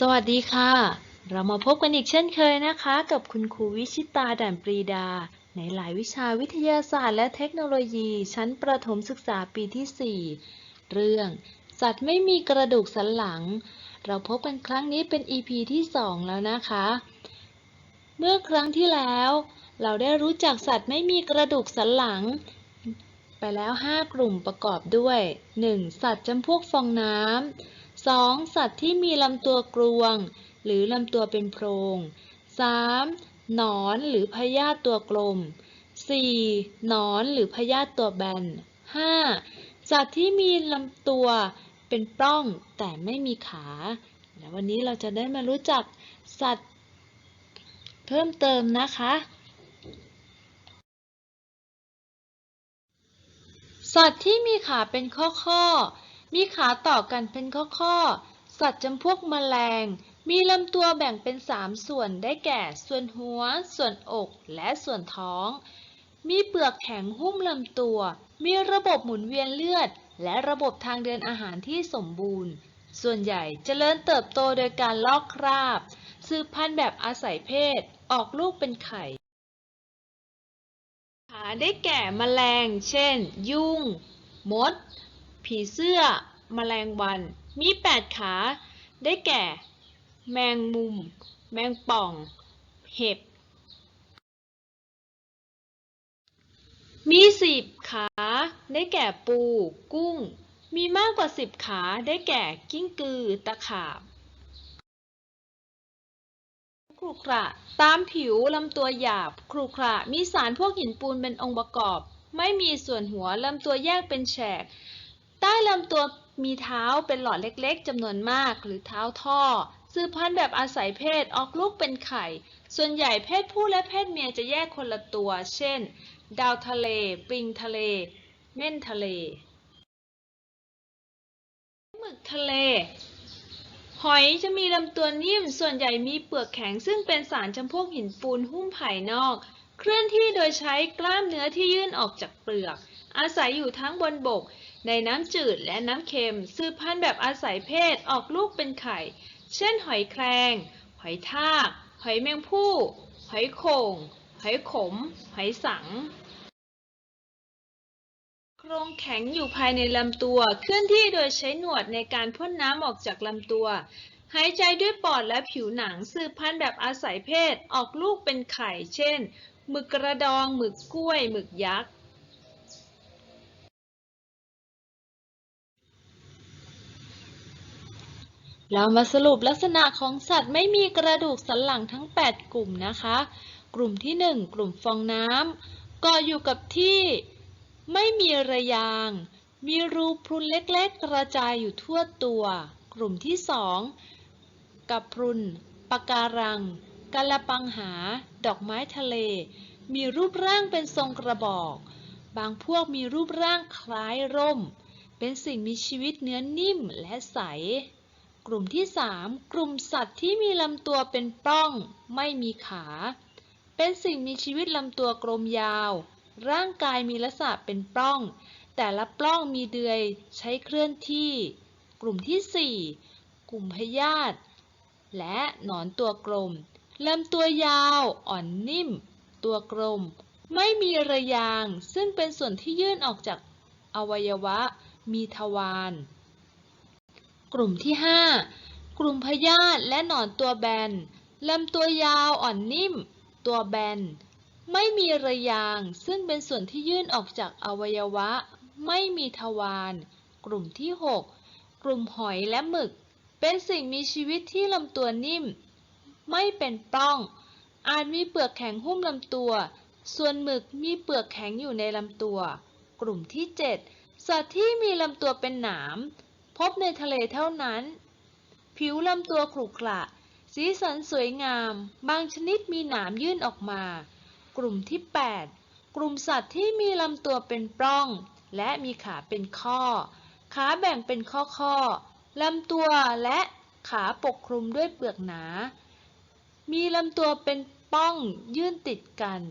สวัสดีค่ะ เรามาพบกันอีกเช่นเคยนะคะ กับคุณครูวิชิตาด่านปรีดา ในหลายวิชาวิทยาศาสตร์และเทคโนโลยี ชั้นประถมศึกษาปีที่ 4 เรื่อง สัตว์ไม่มีกระดูกสันหลัง เราพบกันครั้งนี้เป็น EP ที่ 2 แล้วนะคะ เมื่อครั้งที่แล้ว เราได้รู้จักสัตว์ไม่มีกระดูกสันหลัง ไปแล้ว 5 กลุ่มประกอบด้วย 1. สัตว์จำพวกฟองน้ำ 2. สัตว์ที่มีลำตัวกลวง หรือลำตัวเป็นโพรง 3. หนอนหรือพยาธิตัวกลม 4. หนอนหรือพยาธิตัวแบน 5. สัตว์ที่มีลำตัวเป็นปล้องแต่ไม่มีขา และวันนี้เราจะได้มารู้จักสัตว์เพิ่มเติมนะคะ สัตว์ที่มีขาเป็นข้อๆ มีขาต่อกันเป็นข้อๆ สัตว์จำพวกแมลง มีลำตัวแบ่งเป็นสามส่วนได้แก่ ส่วนหัว ส่วนอก และส่วนท้อง มีเปลือกแข็งหุ้มลำตัว มีระบบหมุนเวียนเลือด และระบบทางเดินอาหารที่สมบูรณ์ ส่วนใหญ่เจริญเติบโตโดยการลอกคราบ สืบพันธุ์แบบอาศัยเพศ ออกลูกเป็นไข่ขาได้แก่แมลง เช่น ยุง มด ผีเสื้อแมลงวัน มี8ขา ได้แก่ แมงมุม แมงป่อง เห็บ มีสิบขา ได้แก่ปู กุ้ง มีมากกว่าสิบขา ได้แก่กิ้งกือ ตะขาบครุขระตามผิวลำตัวหยาบครุขระมีสารพวกหินปูนเป็นองค์ประกอบ ไม่มีส่วนหัวลำตัวแยกเป็นแฉก ใต้ลำตัวมีเท้าเป็นหลอดเล็กๆจำนวนมากหรือเท้าท่อ สืบพันธุ์แบบอาศัยเพศออกลูกเป็นไข่ ส่วนใหญ่เพศผู้และเพศเมียจะแยกคนละตัว เช่น ดาวทะเลปิงทะเล เม่นทะเลหมึกทะเล หอยจะมีลำตัวนิ่ม ส่วนใหญ่มีเปลือกแข็งซึ่งเป็นสารจำพวกหินปูนหุ้มภายนอก เคลื่อนที่โดยใช้กล้ามเนื้อที่ยื่นออกจากเปลือก อาศัยอยู่ทั้งบนบก ในน้ำจืดและน้ำเค็มสืบพันธุ์แบบอาศัยเพศออกลูกเป็นไข่ เช่นหอยแครง หอยทาก หอยแมงผู้ หอยโข่ง หอยขม หอยสังโครงแข็งอยู่ภายในลำตัวเคลื่อนที่โดยใช้หนวดในการพ่นน้ำออกจากลำตัว หายใจด้วยปอดและผิวหนังสืบพันธุ์แบบอาศัยเพศออกลูกเป็นไข่ เช่นหมึกกระดองหมึกกล้วยหมึกยักษ์ เรามาสรุปลักษณะของสัตว์ไม่มีกระดูกสันหลังทั้ง 8 กลุ่มนะคะ กลุ่มที่ 1 กลุ่มฟองน้ำเกาะอยู่กับที่ไม่มีระยาง มีรูพรุนเล็กๆ กระจายอยู่ทั่วตัว กลุ่มที่ 2 กับพรุนปะการังกาละปังหา ดอกไม้ทะเล มีรูปร่างเป็นทรงกระบอก บางพวกมีรูปร่างคล้ายร่ม เป็นสิ่งมีชีวิตเนื้อนิ่มและใส กลุ่มที่ 3 กลุ่มสัตว์ที่มีลำตัวเป็นปล้อง ไม่มีขา เป็นสิ่งมีชีวิตลำตัวกลมยาว ร่างกายมีลักษณะเป็นปล้อง แต่ละปล้องมีเดือยใช้เคลื่อนที่ กลุ่มที่ 4 กลุ่มพยาธิและหนอนตัวกลมลำตัวยาวอ่อนนิ่ม ตัวกลม ไม่มีระยาง ซึ่งเป็นส่วนที่ยื่นออกจากอวัยวะ มีทวาร กลุ่มที่ 5 กลุ่มพยาธิและหนอนตัวแบนลำตัวยาวอ่อนนิ่ม ตัวแบน ไม่มีระยาง ซึ่งเป็นส่วนที่ยื่นออกจากอวัยวะ ไม่มีทวาร กลุ่มที่ 6 กลุ่มหอยและหมึก เป็นสิ่งมีชีวิตที่ลำตัวนิ่ม ไม่เป็นป้อง อาจมีเปลือกแข็งหุ้มลำตัว ส่วนหมึกมีเปลือกแข็งอยู่ในลำตัว กลุ่มที่ 7 สัตว์ที่มีลำตัวเป็นหนาม พบในทะเลเท่านั้น ผิวลำตัวขรุขระ สีสันสวยงาม บางชนิดมีหนามยื่นออกมา กลุ่มที่ 8 กลุ่มสัตว์ที่มีลำตัวเป็นปล้อง และมีขาเป็นข้อ ขาแบ่งเป็นข้อข้อๆลำตัวและขาปกคลุมด้วยเปลือกหนา มีลำตัวเป็นป้องยื่นติดกัน